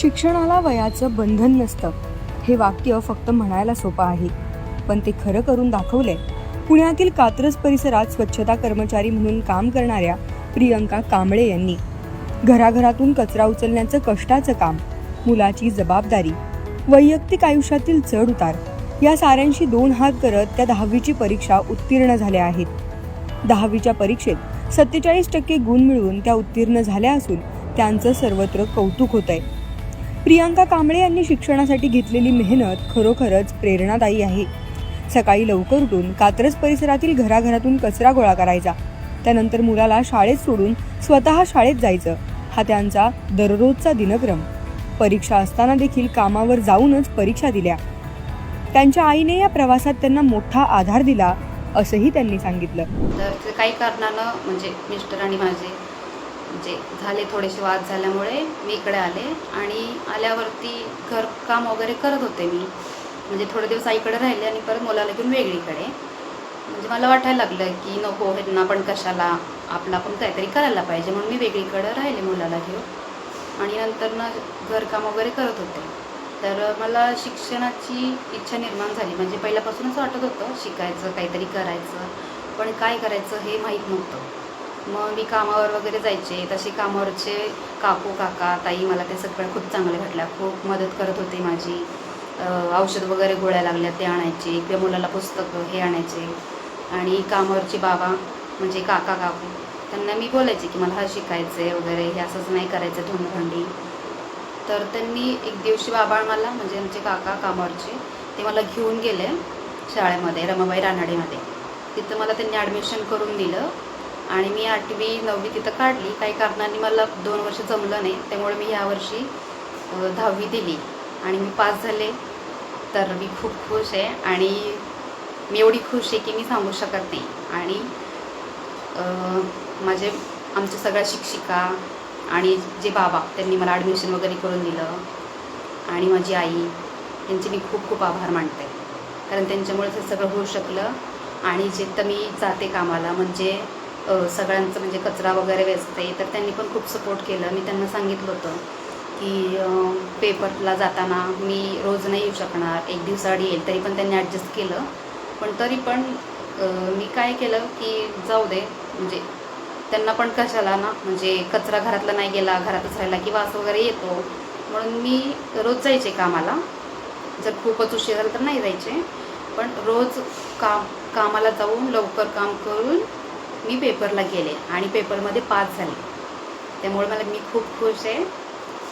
शिक्षणाला वयाचं बंधन नसतं. हे वाक्य फक्त म्हणायला सोपं आहे. पण ते खरं करून दाखवलंय. पुण्यातील कात्रज परिसरात स्वच्छता कर्मचारी म्हणून काम करणाऱ्या प्रियंका कांबळे यांनी. घराघरातून कचरा उचलण्याचं कष्टाचं काम मुलाची जबाबदारी वैयक्तिक आयुष्यातील चढ उतार या साऱ्यांशी दोन हात करत त्या दहावीची परीक्षा उत्तीर्ण झाल्या आहेत. दहावीच्या परीक्षेत सत्तेचाळीस टक्के गुण मिळवून त्या उत्तीर्ण झाल्या असून त्यांचं सर्वत्र कौतुक होत आहे प्रियांका कांबळे यांनी शिक्षणासाठी घेतलेली मेहनत खरोखरच प्रेरणादायी आहे. सकाळी लवकर उठून कात्रज परिसरातील घराघरातून कचरा गोळा करायचा. त्यानंतर मुलाला शाळेत सोडून स्वतः शाळेत जायचं. हा त्यांचा दररोजचा दिनक्रम. परीक्षा असताना देखील कामावर जाऊनच परीक्षा दिल्या. त्यांच्या आईने या प्रवासात त्यांना मोठा आधार दिला असंही त्यांनी सांगितलं. तर काही कारणानं म्हणजे मिस्टर आणि माझे म्हणजे झाले थोडेसे वाद झाल्यामुळे मी इकडे आले आणि आल्यावरती घरकाम वगैरे करत होते मी. म्हणजे थोडे दिवस आईकडे राहिले आणि परत मुलाला घेऊन वेगळीकडे. म्हणजे मला वाटायला लागलं की नको ह्यांना पण कशाला आपला पण काहीतरी करायला पाहिजे म्हणून मी वेगळीकडं राहिले मुलाला घेऊन. आणि नंतर ना घरकाम वगैरे करत होते. तर मला शिक्षणाची इच्छा निर्माण झाली. म्हणजे पहिल्यापासूनच वाटत होतं शिकायचं काहीतरी करायचं. पण काय करायचं हे माहीत नव्हतं. मग मी कामावर वगैरे जायचे. तसे कामावरचे काकू काका ताई मला ते सगळ्या खूप चांगल्या भेटल्या खूप मदत करत होते माझी. औषध वगैरे गोळ्या लागल्या ते आणायचे. किंवा मुलाला पुस्तकं हे आणायचे. आणि कामावरचे बाबा म्हणजे काका काकू त्यांना मी बोलायचे की मला हा शिकायचं आहे वगैरे हे असंच नाही करायचं धुंडभांडी तर त्यांनी एक दिवशी बाबा मला म्हणजे आमचे काका कामावरचे ते मला घेऊन गेले शाळेमध्ये रमाबाई रानाडेमध्ये तिथं मला त्यांनी ॲडमिशन करून दिलं. आणि मी आठवी नववी तिथं काढली. काही कारणांनी मला दोन वर्ष जमलं नाही. त्यामुळे मी यावर्षी वर्षी दहावी दिली. आणि मी पास झाले. तर मी खूप खुश आहे. आणि मी एवढी खुश आहे की मी सांगू शकत नाही. आणि माझे आमच्या सगळ्या शिक्षिका आणि जे बाबा त्यांनी मला ॲडमिशन वगैरे करून दिलं. आणि माझी आई त्यांचे मी खूप खूप आभार मानते. कारण त्यांच्यामुळे हे सगळं होऊ शकलं. आणि जे तर मी जाते कामाला म्हणजे सगळ्यांचं म्हणजे कचरा वगैरे वेचते तर त्यांनी पण खूप सपोर्ट केलं. मी त्यांना सांगितलं होतं की पेपरला जाताना मी रोज नाही येऊ शकणार एक दिवसाआड येईल तरी पण त्यांनी ॲडजस्ट केलं. पण तरी पण मी काय केलं की जाऊ दे म्हणजे त्यांना पण कशाला ना म्हणजे कचरा घरातला नाही गेला घरातच राहिला की वास वगैरे येतो. म्हणून मी रोज जायचे कामाला. जर खूपच उशीर झाला तर नाही जायचे. पण रोज काम कामाला जाऊन लवकर काम करून मी पेपरला गेले आणि पेपरमध्ये पास झाले. त्यामुळे मला मी खूप खुश आहे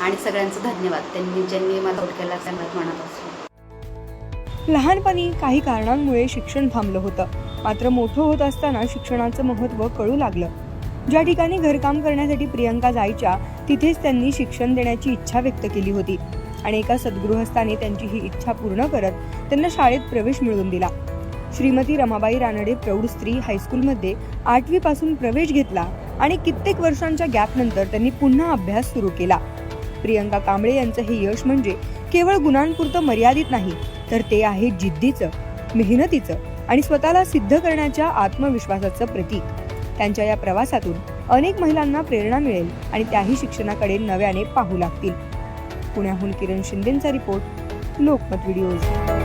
आणि सगळ्यांचं धन्यवाद. त्यांनी ज्यांनी मला सपोर्ट केला त्यांना मनापासून लहानपणी काही कारणांमुळे शिक्षण थांबलं होतं. मात्र मोठं होत असताना शिक्षणाचं महत्त्व कळू लागलं. ज्या ठिकाणी घरकाम करण्यासाठी प्रियंका जायच्या तिथेच त्यांनी शिक्षण देण्याची इच्छा व्यक्त केली होती. आणि एका सद्गृहस्थाने त्यांची ही इच्छा पूर्ण करत त्यांना शाळेत प्रवेश मिळवून दिला. श्रीमती रमाबाई रानडे प्रौढ स्त्री हायस्कूलमध्ये आठवीपासून प्रवेश घेतला आणि कित्येक वर्षांच्या गॅपनंतर त्यांनी पुन्हा अभ्यास सुरू केला. प्रियंका कांबळे यांचं हे यश म्हणजे केवळ गुणांपुरतं मर्यादित नाही तर ते आहे जिद्दीचं मेहनतीचं आणि स्वतःला सिद्ध करण्याच्या आत्मविश्वासाचं प्रतीक. त्यांच्या या प्रवासातून अनेक महिलांना प्रेरणा मिळेल आणि त्याही शिक्षणाकडे नव्याने पाहू लागतील. पुण्याहून किरण शिंदेचा रिपोर्ट लोकमत व्हिडिओज.